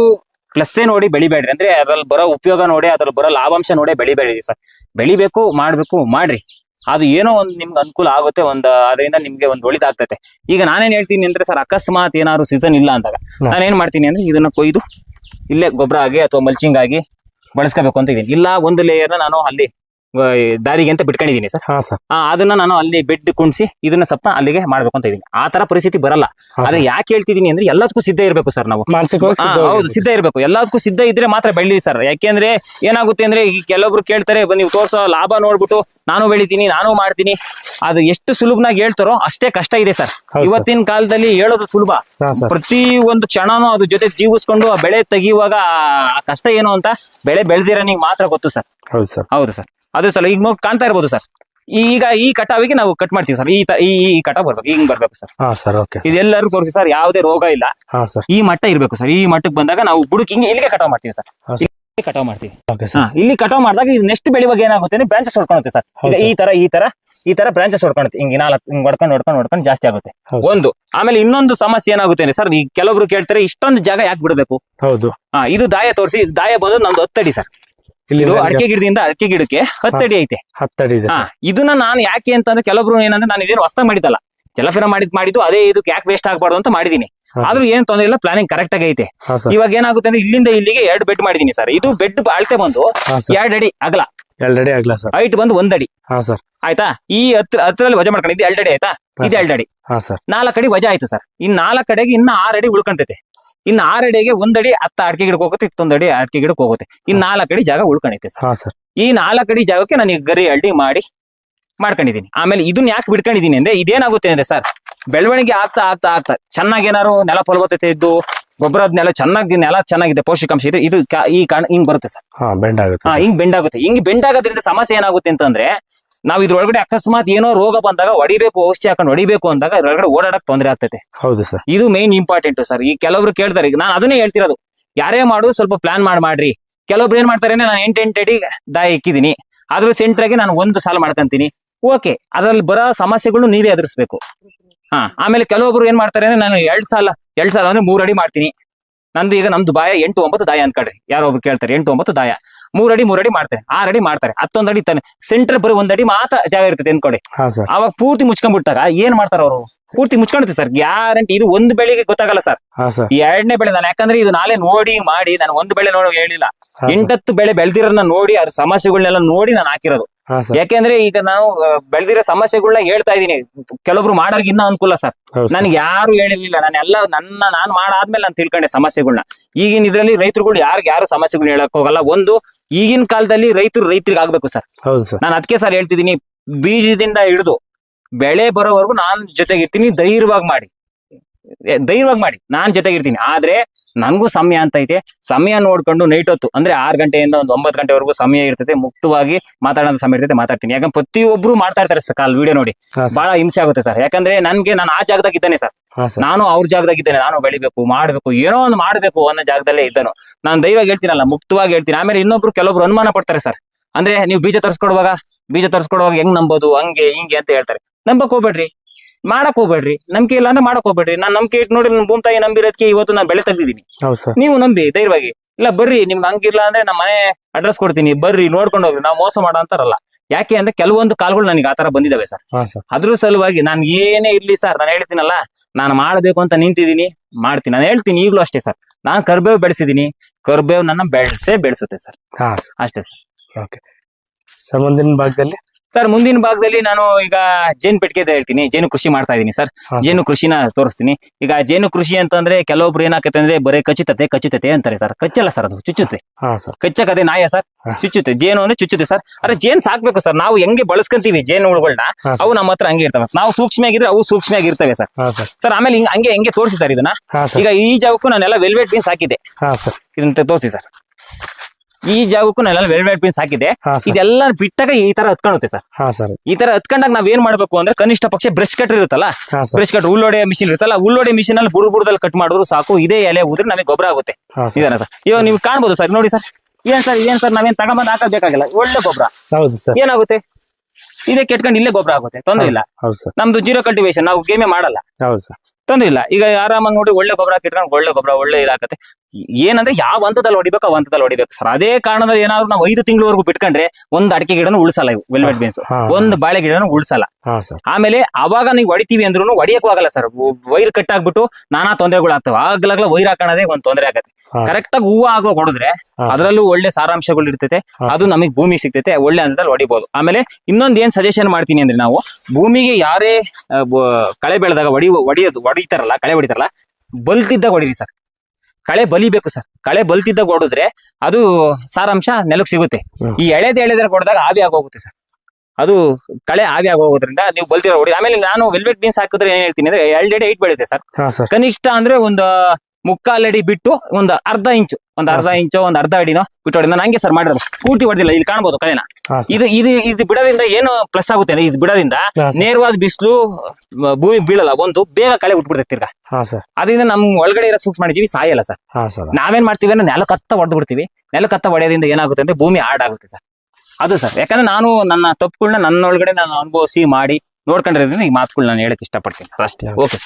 ಪ್ಲಸ್ಸೇ ನೋಡಿ ಬೆಳಿಬೇಡ್ರಿ. ಅಂದ್ರೆ ಅದ್ರಲ್ಲಿ ಬರೋ ಉಪಯೋಗ ನೋಡಿ ಅದ್ರಲ್ಲಿ ಬರೋ ಲಾಭಾಂಶ ನೋಡಿ ಬೆಳಿಬೇಡ್ರಿ ಸರ್. ಬೆಳಿಬೇಕು ಮಾಡ್ಬೇಕು ಮಾಡ್ರಿ. ಅದು ಏನೋ ಒಂದು ನಿಮ್ಗೆ ಅನುಕೂಲ ಆಗುತ್ತೆ ಒಂದು ಅದರಿಂದ ನಿಮ್ಗೆ ಒಂದು ಒಳಿತಾಗ್ತೈತೆ ಈಗ ನಾನೇನ್ ಹೇಳ್ತೀನಿ ಅಂದ್ರೆ ಸರ್ ಅಕಸ್ಮಾತ್ ಏನಾದ್ರು ಸೀಸನ್ ಇಲ್ಲ ಅಂದಾಗ. ನಾನು ಏನ್ ಮಾಡ್ತೀನಿ ಅಂದ್ರೆ ಇದನ್ನ ಕೊಯ್ದು ಇಲ್ಲೇ ಗೊಬ್ಬರ ಆಗಿ ಅಥವಾ ಮಲ್ಚಿಂಗ್ ಆಗಿ ಬಳಸ್ಕೋಬೇಕು ಅಂತ ಇದೀನಿ ಇಲ್ಲ ಒಂದು ಲೇಯರ್ನ ನಾನು ಅಲ್ಲಿ ದಾರಿಗೆ ಅಂತ ಬಿಟ್ಕೊಂಡಿದೀನಿ ಸರ್. ಹಾ ಸರ್. ಆ, ಅದನ್ನ ನಾನು ಅಲ್ಲಿ ಬೆಡ್ ಕುಣಿಸಿ ಇದನ್ನ ಸ್ವಲ್ಪ ಅಲ್ಲಿಗೆ ಮಾಡ್ಬೇಕು ಅಂತ ಇದೀನಿ ಆ ತರ ಪರಿಸ್ಥಿತಿ ಬರಲ್ಲ. ಹಾ ಆದ್ರೆ. ಯಾಕೆ ಹೇಳ್ತಿದೀನಿ ಅಂದ್ರೆ ಎಲ್ಲದಕ್ಕೂ ಸಿದ್ಧ ಇರಬೇಕು ಸರ್ ನಾವು. ಮಾನಸಿಕವಾಗಿ ಹೌದು ಸಿದ್ಧವಾಗಿರ್ಬೇಕು. ಸಿದ್ಧ ಇರ್ಬೇಕು. ಎಲ್ಲದಕ್ಕೂ ಸಿದ್ಧ ಇದ್ರೆ ಮಾತ್ರ ಬೆಳ್ಳಿ ಸರ್. ಯಾಕೆಂದ್ರೆ ಏನಾಗುತ್ತೆ ಅಂದ್ರೆ ಈ ಕೆಲವೊಬ್ರು ಕೇಳ್ತಾರೆ "ಬನ್ನಿ, ನೀವು ತೋರ್ಸೋ ಲಾಭ ನೋಡ್ಬಿಟ್ಟು ನಾನು ಬೆಳಿತೀನಿ ನಾನು ಮಾಡ್ತೀನಿ. ಅದು ಎಷ್ಟು ಸುಲಭನಾಗಿ ಹೇಳ್ತಾರೋ ಅಷ್ಟೇ ಕಷ್ಟ ಇದೆ ಸರ್. ಹೌದು. ಇವತ್ತಿನ ಕಾಲದಲ್ಲಿ ಹೇಳೋದು ಸುಲಭ. ಹಾ ಸರ್. ಪ್ರತಿ ಒಂದು ಕ್ಷಣನೂ ಅದ್ರ ಜೊತೆ ಜೀವಿಸ್ಕೊಂಡು ಆ ಬೆಳೆ ತೆಗಿಯುವಾಗ ಆ ಕಷ್ಟ ಏನು ಅಂತ ಬೆಳೆ ಬೆಳೆದಿರೋನಿಗೆ ಮಾತ್ರ ಗೊತ್ತು ಸರ್. ಹೌದು ಸರ್. ಹೌದು ಸರ್. ಅದು ಸಲ ಈಗ ನೋಡಿ ಕಾಣ್ತಾ ಇರ್ಬೋದು ಸರ್. ಈಗ ಈ ಕಟಾವಿಗೆ ನಾವು ಕಟ್ ಮಾಡ್ತೀವಿ ಸರ್. ಈ ತ- ಈ ಈ ಕಟಾವ್ ಬರ್ಬೇಕು. ಹಿಂಗ್ ಬರ್ಬೇಕು ಸರ್. ಹಾ ಸರ್ ಓಕೆ ಇದೆಲ್ಲರೂ ತೋರಿಸಿ ಸರ್ ಯಾವುದೇ ರೋಗ ಇಲ್ಲ. ಹಾ ಸರ್. ಈ ಮಟ್ಟ ಇರ್ಬೇಕು ಸರ್. ಈ ಮಟ್ಟಕ್ಕೆ ಬಂದಾಗ ನಾವು ಬುಡಕ್ ಹಿಂಗೆ ಇಲ್ಲಿಗೆ ಕಟಾವ್ ಮಾಡ್ತೀವಿ ಸರ್. ಹಾ. ಇಲ್ಲಿ ಕಟಾವ್ ಮಾಡ್ತೀವಿ. ಓಕೆ ಹಾ ಸರ್ ಇಲ್ಲಿ ಕಟಾವ್ ಮಾಡಿದಾಗ ಇದು ನೆಕ್ಸ್ಟ್ ಬೆಳಿವಾಗ ಏನಾಗುತ್ತೆ ಅಂದ್ರೆ ಬ್ರಾಂಚಸ್ ಹೊಡ್ಕೊಳುತ್ತೆ ಸರ್. ಹೌದು ಈಗ ಈ ತರ ಈ ತರ ಈ ತರ ಬ್ರಾಂಚಸ್ ಹೊಡ್ಕೊಳುತ್ತೆ. ಹಿಂಗೆ ನಾಲ್ಕು ಹಿಂಗ್ ಹೊಡ್ಕೊಂಡು ಹೊಡ್ಕೊಂಡು ಹೊಡ್ಕೊಂಡು ಜಾಸ್ತಿ ಆಗುತ್ತೆ. ಹೌದು. ಒಂದು ಆಮೇಲೆ ಇನ್ನೊಂದು ಸಮಸ್ಯೆ ಏನಾಗುತ್ತೆ ಅಂದ್ರೆ ಸರ್ ಈ ಕೆಲವರು ಕೇಳ್ತಾರೆ ಇಷ್ಟೊಂದು ಜಾಗ ಯಾಕೆ ಬಿಡಬೇಕು? ಹೌದು. ಹಾ ಇದು ದಾಯ ತೋರಿಸಿ ದಾಯ ಬಂದು ನಮ್ದು ಹತ್ತಡಿ ಸರ್. ಇದು ಅಡಿಕೆ ಗಿಡದಿಂದ ಅಡಿಕೆ ಗಿಡಕ್ಕೆ ಹತ್ತಡಿ ಐತೆ. ಹತ್ತಡಿ ಇದೆ ಹಾ ಇದನ್ನ ನಾನು ಯಾಕೆ ಅಂತಂದ್ರೆ ಕೆಲವೊಬ್ರು ಏನಂದ್ರೆ ನಾನು ಇದೇನು ಹೊಸ ಮಾಡಿದ್ದಲ್ಲ. ಜಲಫಿರ ಮಾಡಿದ್ ಮಾಡಿದ್ದು ಅದೇ ಇದಕ್ಕೆ ಯಾಕೆ ವೇಸ್ಟ್ ಆಗ್ಬಾರ್ದು ಅಂತ ಮಾಡಿದೀನಿ. ಆದ್ರೂ ಏನ್ ತೊಂದ್ರೆ ಇಲ್ಲ ಪ್ಲಾನಿಂಗ್ ಕರೆಕ್ಟ್ ಆಗಿ ಐತೆ. ಇವಾಗ ಏನಾಗುತ್ತೆ ಅಂದ್ರೆ ಇಲ್ಲಿಂದ ಇಲ್ಲಿಗೆ ಎರಡು ಬೆಡ್ ಮಾಡಿದೀನಿ ಸರ್. ಇದು ಬೆಡ್ ಅಳತೆ ಬಂದು ಎರಡ್ ಅಡಿ ಅಗಲ. ಎರಡಡಿ ಅಗಲ ಸರ್. ಹೈಟ್ ಬಂದು ಒಂದಡಿ ಅಡಿ. ಹಾ ಸರ್. ಆಯ್ತಾ? ಈ ಹತ್ರ ಹತ್ರದಲ್ಲಿ ವಜಾ ಮಾಡ್ಕೊಂಡಿದ್ದು ಇದು ಎರಡು ಅಡಿ ಆಯ್ತಾ? ಇದು ಎರಡಡಿ ಅಡಿ. ಹಾ ಸರ್. ನಾಲ್ಕು ಅಡಿ ವಜಾ ಆಯ್ತು ಸರ್. ಇನ್ ನಾಲ್ಕು ಅಡಿಗೆ ಇನ್ನ ಆರ್ ಅಡಿ ಉಳ್ಕೊಂತೈತೆ. ಇನ್ನು ಆರಡಿಗೆ ಒಂದಡಿ ಹತ್ತ ಅಡಿಕೆ ಗಿಡಕ್ಕೆ ಹೋಗುತ್ತೆ ಇತ್ತೊಂದಡಿ ಅಡಿಕೆ ಗಿಡಕ್ಕೆ ಹೋಗುತ್ತೆ. ಇನ್ ನಾಲ್ಕು ಅಡಿ ಜಾಗ ಉಳ್ಕೊಂಡೈತೆ ಸರ್. ಹಾ ಸರ್. ಈ ನಾಲ್ಕು ಅಡಿ ಜಾಗಕ್ಕೆ ನಾನು ಈಗ ಗರಿ ಅಡ್ಡಿ ಮಾಡಿ ಮಾಡ್ಕೊಂಡಿದ್ದೀನಿ. ಆಮೇಲೆ ಇದನ್ನ ಯಾಕೆ ಬಿಡ್ಕೊಂಡಿದ್ದೀನಿ ಅಂದ್ರೆ ಇದೇನಾಗುತ್ತೆ ಅಂದ್ರೆ ಸರ್ ಬೆಳವಣಿಗೆ ಆಗ್ತಾ ಆಗ್ತಾ ಆಗ್ತಾ ಚೆನ್ನಾಗಿ ಏನಾರು ನೆಲ ಫಲವತ್ತತೆ ಇದ್ದು ಗೊಬ್ಬರದ ನೆಲ ಚೆನ್ನಾಗಿ ನೆಲ ಚೆನ್ನಾಗಿದೆ ಪೌಷ್ಟಿಕಾಂಶ ಇದೆ ಇದು ಕ- ಈ ಕಾರಣ ಹಿಂಗ್ ಬರುತ್ತೆ ಸರ್. ಹಾ ಬೆಂಡ್ ಆಗುತ್ತೆ ಹಾ. ಹಿಂಗ್ ಬೆಂಡ್ ಆಗುತ್ತೆ. ಹಿಂಗ್ ಬೆಂಡ್ ಆಗೋದ್ರಿಂದ ಸಮಸ್ಯೆ ಏನಾಗುತ್ತೆ ಅಂತಂದ್ರೆ ನಾವು ಇದ್ರೊಳಗಡೆ ಅಕಸ್ಮಾತ್ ಏನೋ ರೋಗ ಬಂದಾಗ ಹೊಡಿಬೇಕು ಔಷಧಿ ಹಾಕೊಂಡು ಹೊಡಿಬೇಕು ಅಂದಾಗ ಇದ್ರೊಳಗಡೆ ಓಡಾಡಕ್ ತೊಂದರೆ ಆಗ್ತೈತೆ. ಹೌದು ಸರ್. ಇದು ಮೇನ್ ಇಂಪಾರ್ಟೆಂಟ್ ಸರ್. ಈ ಕೆಲವರು ಕೇಳ್ತಾರೆ ಈಗ ನಾನು ಅದನ್ನೇ ಹೇಳ್ತಿರೋದು. ಯಾರೇ ಮಾಡೋದು ಸ್ವಲ್ಪ ಪ್ಲಾನ್ ಮಾಡಿ ಮಾಡ್ರಿ. ಕೆಲವೊಬ್ರು ಏನ್ ಮಾಡ್ತಾರೆ ಅಂದ್ರೆ ನಾನು ಎಂಟು ಎಂಟು ಅಡಿ ದಾಯ ಇಕ್ಕಿದೀನಿ. ಅದ್ರ ಸೆಂಟ್ರಾಗೆ ನಾನು ಒಂದು ಸಾಲ ಮಾಡ್ಕೊಂತೀನಿ. ಓಕೆ ಅದ್ರಲ್ಲಿ ಬರೋ ಸಮಸ್ಯೆಗಳು ನೀವೇ ಎದುರಿಸ್ಬೇಕು. ಹಾ ಆಮೇಲೆ ಕೆಲವೊಬ್ರು ಏನ್ ಮಾಡ್ತಾರೆ ಅಂದ್ರೆ ನಾನು ಎರಡ್ ಸಾಲ ಎರಡ್ ಸಾಲ ಅಂದ್ರೆ ಮೂರ್ ಅಡಿ ಮಾಡ್ತೀನಿ. ನಂದು ಈಗ ನಮ್ದು ಬಾಯ ಎಂಟು ಒಂಬತ್ತು ದಾಯ ಅನ್ಕೊಳ್ರಿ ಯಾರೊಬ್ರು ಒಬ್ರು ಕೇಳ್ತಾರೆ ಎಂಟು ಒಂಬತ್ತು ದಾಯ. ಮೂರ್ ಅಡಿ ಮೂರ್ ಅಡಿ ಮಾಡ್ತಾರೆ. ಆರ್ ಅಡಿ ಮಾಡ್ತಾರೆ. ಹತ್ತೊಂದ್ ಅಡಿ ತಾನೆ. ಸೆಂಟರ್ ಬರೀ ಒಂದ್ ಅಡಿ ಮಾತ್ರ ಜಾಗ ಇರ್ತದೆ ಹಾ ಸರ್ ಅವಾಗ ಪೂರ್ತಿ ಮುಚ್ಕೊಂಡ್ಬಿಟ್ಟಾಗ ಏನ್ ಮಾಡ್ತಾರ ಅವರು? ಪೂರ್ತಿ ಮುಚ್ಕೊಂಡಿರ್ತಾರೆ ಸರ್ ಗ್ಯಾರಂಟಿ ಇದು ಒಂದ್ ಬೆಳೆಗೆ ಗೊತ್ತಾಗಲ್ಲ ಸರ್ ಹಾ ಸರ್ ಈ ಎರಡನೇ ಬೆಳೆ ನಾನು ಯಾಕಂದ್ರೆ ಇದು ನಾಳೆ ನೋಡಿ ಮಾಡಿ ನಾನು ಒಂದ್ ಬೆಳೆ ನೋಡೋ ಹೇಳಿಲ್ಲ. ಎಂಟತ್ತು ಬೆಳೆ ಬೆಳೆದಿರೋದನ್ನ ನೋಡಿ ಅದ್ರ ಸಮಸ್ಯೆಗಳನ್ನೆಲ್ಲ ನೋಡಿ ನಾನು ಹಾಕಿರೋದು. ಹಾ ಸರ್ ಯಾಕೆಂದ್ರೆ ಈಗ ನಾವು ಬೆಳ್ದಿರೋ ಬೆಳೆದಿರೋ ಸಮಸ್ಯೆಗಳನ್ನ ಹೇಳ್ತಾ ಇದೀನಿ ಕೆಲವೊಬ್ರು ಮಾಡೋರ್ಗೆ ಇನ್ನೂ ಅನುಕೂಲ ಸರ್ ಹೌದು ಸರ್ ನನಗೆ ಯಾರು ಹೇಳಿರ್ಲಿಲ್ಲ. ನಾನು ಎಲ್ಲ ನನ್ನ ನಾನು ಮಾಡಾದ್ಮೇಲೆ ನಾನು ತಿಳ್ಕೊಂಡೆ ಸಮಸ್ಯೆಗಳನ್ನ ಈಗಿನ ಇದ್ರಲ್ಲಿ ರೈತರುಗಳು ಯಾರಿಗೆ ಯಾರು ಸಮಸ್ಯೆಗಳನ್ನ ಹೇಳಕ್ ಹೋಗಲ್ಲ. ಒಂದು ಈಗಿನ ಕಾಲದಲ್ಲಿ ರೈತರು ರೈತರಿಗೆ ಆಗ್ಬೇಕು ಸರ್. ಹೌದು ಸರ್. ನಾನು ಅದಕ್ಕೆ ಸರ್ ಹೇಳ್ತಿದ್ದೀನಿ ಬೀಜದಿಂದ ಹಿಡಿದು ಬೆಳೆ ಬರೋವರೆಗೂ ನಾನು ಜೊತೆಗಿರ್ತೀನಿ ಧೈರ್ಯವಾಗಿ ಮಾಡಿ. ಧೈರ್ಯವಾಗಿ ಮಾಡಿ. ನಾನ್ ಜೊತೆಗಿರ್ತೀನಿ. ಆದ್ರೆ ನನಗೂ ಸಮಯ ಅಂತ ಐತೆ. ಸಮಯ ನೋಡ್ಕೊಂಡು ನೈಟ್ ಹೊತ್ತು ಅಂದ್ರೆ ಆರು ಗಂಟೆಯಿಂದ ಒಂದು ಒಂಬತ್ತು ಗಂಟೆವರೆಗೂ ಸಮಯ ಇರ್ತದೆ ಮುಕ್ತವಾಗಿ ಮಾತಾಡೋ ಸಮಯ ಇರ್ತದೆ ಮಾತಾಡ್ತೀನಿ. ಯಾಕಂದ್ರೆ ಪ್ರತಿಯೊಬ್ರು ಮಾಡ್ತಾ ಇರ್ತಾರೆ ಸರ್ ಕಾಲ್ ವಿಡಿಯೋ ನೋಡಿ. ಬಹಳ ಹಿಂಸೆ ಆಗುತ್ತೆ ಸರ್. ಯಾಕಂದ್ರೆ ನನ್ಗೆ ನಾನು ಆ ಜಾಗದಾಗ ಇದ್ದೇನೆ ಸರ್. ನಾನು ಅವ್ರ ಜಾಗದಾಗ ಇದ್ದೇನೆ. ನಾನು ಬೆಳಿಬೇಕು ಮಾಡ್ಬೇಕು ಏನೋ ಒಂದು ಮಾಡ್ಬೇಕು ಅನ್ನೋ ಜಾಗದಲ್ಲೇ ಇದ್ದನು. ನಾನು ಧೈರ್ಯವಾಗಿ ಹೇಳ್ತೀನಲ್ಲ ಮುಕ್ತವಾಗಿ ಹೇಳ್ತೀನಿ. ಆಮೇಲೆ ಇನ್ನೊಬ್ರು ಕೆಲವೊಬ್ರು ಅನುಮಾನ ಪಡ್ತಾರೆ ಸರ್. ಅಂದ್ರೆ ನೀವು ಬೀಜ ತರಿಸ್ಕೊಡುವಾಗ ಬೀಜ ತರಿಸ್ಕೊಡುವಾಗ ಹೆಂಗ್ ನಂಬೋದು ಹಂಗೆ ಹಿಂಗೆ ಅಂತ ಹೇಳ್ತಾರೆ. ನಂಬಕ್ ಹೋಗ್ಬೇಡ್ರಿ. ಮಾಡಕ್ ಹೋಗ್ಬೇಡ್ರಿ. ನಂಬಿಕೆ ಇಲ್ಲ ಅಂದ್ರೆ ಮಾಡಕ್ ಹೋಗ್ಬೇಡ್ರಿ. ನಾನ್ ನಂಬಿಕೆ ಇಟ್ಟು ನೋಡಿ ನನ್ನ ಭೂಮಿ ತಾಯಿ ನಂಬಿರೋದಕ್ಕೆ ಇವತ್ತು ನಾನು ಬೆಳೆ ತೆಗ್ದಿದ್ದೀನಿ. ಹೌದು ಸರ್. ನೀವು ನಂಬಿ ಧೈರ್ಯವಾಗಿ. ಇಲ್ಲ ಬರ್ರಿ ನಿಮ್ಗೆ ಹಂಗಿಲ್ಲ ಅಂದ್ರೆ ನಮ್ಮ ಮನೆ ಅಡ್ರೆಸ್ ಕೊಡ್ತೀನಿ. ಬರ್ರಿ ನೋಡ್ಕೊಂಡು ಹೋಗ್ರಿ. ನಾವು ಮೋಸ ಮಾಡೋ ಅಂತಾರಲ್ಲ. ಯಾಕೆ ಅಂದ್ರೆ ಕೆಲವೊಂದು ಕಾಲ್ಗಳು ನನಗೆ ಆತರ ಬಂದಿದಾವೆ ಸರ್. ಹಾ ಸರ್. ಅದ್ರ ಸಲುವಾಗಿ ನಾನು ಏನೇ ಇರ್ಲಿ ಸರ್ ನಾನು ಹೇಳ್ತೀನಲ್ಲ ನಾನು ಮಾಡಬೇಕು ಅಂತ ನಿಂತಿದ್ದೀನಿ ಮಾಡ್ತೀನಿ. ನಾನು ಹೇಳ್ತೀನಿ ಈಗಲೂ ಅಷ್ಟೇ ಸರ್. ನಾನು ಕರ್ಬೇವು ಬೆಳೆಸಿದ್ದೀನಿ. ಕರ್ಬೇವು ನನ್ನ ಬೆಳೆಸೇ ಬೆಳೆಸುತ್ತೆ ಸರ್. ಹಾ ಸರ್. ಅಷ್ಟೇ ಸರ್. ಓಕೆ. ಸರ್ ಮುಂದಿನ ಭಾಗದಲ್ಲಿ ಸರ್ ಮುಂದಿನ ಭಾಗದಲ್ಲಿ ನಾನು ಈಗ ಜೇನು ಪೆಟ್ಟಿಗೆ ಹೇಳ್ತೀನಿ. ಜೇನು ಕೃಷಿ ಮಾಡ್ತಾ ಇದ್ದೀನಿ ಸರ್ ಹಾ ಜೇನು ಕೃಷಿನ ತೋರಿಸ್ತೀನಿ. ಈಗ ಜೇನು ಕೃಷಿ ಅಂತಂದ್ರೆ ಕೆಲವೊಬ್ರು ಏನಾಗುತ್ತೆ ಅಂದ್ರೆ ಬರೇ ಕಚ್ಚುತ್ತೆ ಕಚ್ಚುತ್ತೆ ಅಂತಾರೆ ಸರ್ ಕಚ್ಚಲ್ಲ ಸರ್ ಅದು ಚುಚ್ಚುತ್ತೆ. ಹಾ ಸರ್ ಕಚ್ಚಕದೆ ನಾಯ ಸರ್ ಹಾ. ಚುಚ್ಚುತ್ತೆ. ಜೇನು ಅಂದ್ರೆ ಚುಚ್ಚುತ್ತೆ ಸರ್ ಅರೆ ಜೇನ್ ಸಾಕ್ಬೇಕು ಸರ್ ನಾವು ಹೆಂಗೆ ಬಳಸ್ಕೊಂತೀವಿ ಜೇನು ಹುಳುಗಳನ್ನ ಹಾ ಸರ್ ಅವು ನಮ್ಮ ಹತ್ರ ಹಂಗೆ ಇರ್ತವೆ. ನಾವು ಸೂಕ್ಷ್ಮ ಆಗಿದ್ರೆ ಅವು ಸೂಕ್ಷ್ಮ ಆಗಿರ್ತವೆ ಸರ್ ಹಾ ಸರ್ ಸರ್ ಆಮೇಲೆ ಹಿಂಗ್ ಹಂಗೆ ಹೆಂಗೆ ತೋರಿಸಿ ಸರ್ ಇದನ್ನ? ಹಾ ಸರ್ ಈಗ ಈ ಜಾಗಕ್ಕೂ ನಾನೆಲ್ಲ ವೆಲ್ವೆಟ್ ಬೀನ್ಸ್ ಹಾಕಿದ್ದೆ. ಹಾ ಸರ್ ಇದನ್ನ ತೋರಿಸಿ ಸರ್ ಈ ಜಾಗಕ್ಕೂ ನಾನೆಲ್ಲ ವೆಲ್ವೆಟ್ ಬೀನ್ಸ್ ಹಾಕಿದೆ ಹಾ ಇದೆಲ್ಲ ಬಿಟ್ಟಾಗ ಈ ತರ ಹತ್ಕೊಳ್ಳುತ್ತೆ ಸರ್. ಹಾ ಸರ್. ಈ ತರ ಹತ್ಕೊಂಡಾಗ ನಾವ್ ಏನ್ ಮಾಡ್ಬೇಕು ಅಂದ್ರೆ ಕನಿಷ್ಠ ಪಕ್ಷ ಬ್ರಷ್ ಕಟ್ ಇರುತ್ತಲ್ಲ? ಹಾ ಸರ್. ಬ್ರಷ್ ಕಟ್ ಉಳ್ಳೋಡೆ ಮಿಷಿನ್ ಇರುತ್ತಲ್ಲ ಉಳ್ಳೋಡೆ ಮಿಷಿನ್ ಅಲ್ಲಿ ಬುಡ್ ಬುಡದಲ್ಲಿ ಕಟ್ ಮಾಡಿದ್ರು ಸಾಕು ಇದೇ ಎಲೆ ಉದ್ರೆ ನಮಗೆ ಗೊಬ್ಬರ ಆಗುತ್ತೆ. ಹಾ ಸರ್. ಇದಾನ ಸರ್. ಇವಾಗ ನೀವು ಕಾಣ್ಬೋದು ಸರ್. ನೋಡಿ ಸರ್. ಏನ್ ಸರ್ ಏನ್ ಸರ್ ನಾವೇನ್ ತಗೊಂಬಂದ್ ಹಾಕಬೇಕಾಗಿಲ್ಲ ಒಳ್ಳೆ ಗೊಬ್ಬರ. ಹೌದು ಸರ್. ಏನಾಗುತ್ತೆ? ಇದೇ ಕೆಟ್ಕೊಂಡು ಇಲ್ಲೇ ಗೊಬ್ಬರ ಆಗುತ್ತೆ. ತೊಂದ್ರೆ ಇಲ್ಲ. ಹೌದು ಸರ್. ನಮ್ದು ಜೀರೋ ಕಲ್ಟಿವೇಶನ್ ನಾವು ಗೇಮೇ ಮಾಡಲ್ಲ. ಹೌದು ಸರ್. ತೊಂದ್ರೆ ಇಲ್ಲ ಈಗ ಆರಾಮಾಗಿ ನೋಡಿ ಒಳ್ಳೆ ಗೊಬ್ಬರ ಹಾಕಿಟ್ಕೊಂಡು ಒಳ್ಳೆ ಗೊಬ್ಬರ ಒಳ್ಳೆ ಇದಾಗತ್ತೆ. ಏನಂದ್ರೆ ಯಾವ ಹಂತದಲ್ಲಿ ಹೊಡಿಬೇಕು ಆ ಹಂತದಲ್ಲಿ ಹೊಡಿಬೇಕು ಸರ್. ಅದೇ ಕಾರಣದಲ್ಲಿ ಏನಾದ್ರು ನಾವು ಐದು ತಿಂಗಳವರೆಗೂ ಬಿಟ್ಕೊಂಡ್ರೆ ಒಂದು ಅಡಿಕೆ ಗಿಡನೂ ಉಳಿಸಲ್ಲ ಇವು ವೆಲ್ವೆಟ್ ಬೀನ್ಸ್ ಒಂದು ಬಾಳೆ ಗಿಡನೂ ಉಳಿಸಲ್ಲ. ಆಮೇಲೆ ಅವಾಗ ನೀವು ಹೊಡಿತೀವಿ ಅಂದ್ರೂ ಹೊಡಿಯಕ್ಕೂ ಆಗಲ್ಲ ಸರ್. ವೈರ್ ಕಟ್ ಆಗ್ಬಿಟ್ಟು ನಾನಾ ತೊಂದರೆಗಳು ಆಗ್ತವೆ. ಆಗ್ಲಾಗ್ಲ ವೈರ್ ಹಾಕೋಣದೇ ಒಂದ್ ತೊಂದರೆ ಆಗತ್ತೆ. ಕರೆಕ್ಟ್ ಆಗಿ ಹೂವು ಆಗೋ ಹೊಡೆದ್ರೆ. ಅದರಲ್ಲೂ ಒಳ್ಳೆ ಸಾರಾಂಶಗಳು ಇರ್ತೈತೆ. ಅದು ನಮಗೆ ಭೂಮಿ ಸಿಗ್ತೈತೆ. ಒಳ್ಳೆ ಹಂತದಲ್ಲಿ ಹೊಡಿಬಹುದು ಆಮೇಲೆ ಇನ್ನೊಂದ್ ಏನ್ ಸಜೆಷನ್ ಮಾಡ್ತೀನಿ ಅಂದ್ರೆ ನಾವು ಭೂಮಿಗೆ ಯಾರೇ ಕಳೆ ಬೆಳೆದಾಗ ಹೊಡಿ ಹೊಡಿಯೋದು ಹೊಡಿತಾರಲ್ಲ ಕಳೆ ಹೊಡಿತಾರಲ್ಲ ಬಲ್ತಿದ್ದಾಗ ಹೊಡಿರಿ ಸರ್. ಕಳೆ ಬಲಿಬೇಕು ಸರ್. ಕಳೆ ಬಲ್ತಿದ್ದಾಗ ಹೊಡೆದ್ರೆ ಅದು ಸಾರಾಂಶ ನೆಲಕ್ಕೆ ಸಿಗುತ್ತೆ. ಈ ಎಳೆದ ಎಳೆದ್ರೆ ಹೊಡೆದಾಗ ಆವಿ ಆಗೋಗುತ್ತೆ ಸರ್. ಅದು ಕಳೆ ಆವಿ ಆಗೋಗೋದ್ರಿಂದ ನೀವು ಬಲ್ತಿರೋ ಹೊಡಿ ಆಮೇಲೆ ನಾನು ವೆಲ್ವೆಟ್ ಬೀನ್ಸ್ ಹಾಕಿದ್ರೆ ಏನ್ ಹೇಳ್ತೀನಿ ಅಂದ್ರೆ ಎರಡೆಡೆ ಹೈಟ್ ಬೆಳೆಯುತ್ತೆ ಸರ್. ಕನಿಷ್ಠ ಅಂದ್ರೆ ಒಂದು ಮುಕ್ಕಾಲ್ ಅಡಿ ಬಿಟ್ಟು ಒಂದು ಅರ್ಧ ಇಂಚು ಒಂದ್ ಅರ್ಧ ಇಂಚು ಒಂದ್ ಅರ್ಧ ಅಡಿನೋ ಬಿಟ್ಟು ಹೊಡಿ ನಾನು ಹಂಗೆ ಸರ್ ಮಾಡಿರೋದು ಪೂರ್ತಿ ಹೊಡೆದಿಲ್ಲ ಇಲ್ಲಿ ಕಾಣಬಹುದು ಕಲೆನ ಇದು ಇದು ಇದು ಬಿಡೋದ್ರಿಂದ ಏನು ಪ್ಲಸ್ ಆಗುತ್ತೆ ಅಂದ್ರೆ ಇದು ಬಿಡೋದ್ರಿಂದ ನೇರವಾದ ಬಿಸಿಲು ಭೂಮಿ ಬೀಳಲ್ಲ ಒಂದು ಬೇಗ ಕಳೆ ಉಟ್ಬಿಡ್ತೈತಿ ತಿರ್ಗಾ. ಅದರಿಂದ ನಮ್ ಒಳಗಡೆ ಇರೋ ಸೂಕ್ಷ್ಮ ಮಾಡಿದೀವಿ ಸಾಯಲ್ಲ ಸರ್. ನಾವೇನ್ ಮಾಡ್ತೀವಿ ಅಂದ್ರೆ ನೆಲ ಕತ್ತ ಹೊಡೆದು ಬಿಡ್ತೀವಿ. ನೆಲ ಕತ್ತ ಹೊಡೆಯೋದ್ರಿಂದ ಏನಾಗುತ್ತೆ ಅಂದ್ರೆ ಭೂಮಿ ಹಾಡಾಗುತ್ತೆ ಸರ್. ಅದು ಸರ್. ಯಾಕಂದ್ರೆ ನಾನು ನನ್ನ ತಪ್ಪುಗಳನ್ನ ನನ್ನ ಒಳಗಡೆ ನಾನು ಅನುಭವಿಸಿ ಮಾಡಿ ನೋಡ್ಕೊಂಡಿರೋದ್ರಿಂದ ಈ ಮಾತುಗಳು ನಾನು ಹೇಳಕ್ ಇಷ್ಟಪಡ್ತೀನಿ ಸರ್. ಅಷ್ಟೇ. ಓಕೆ.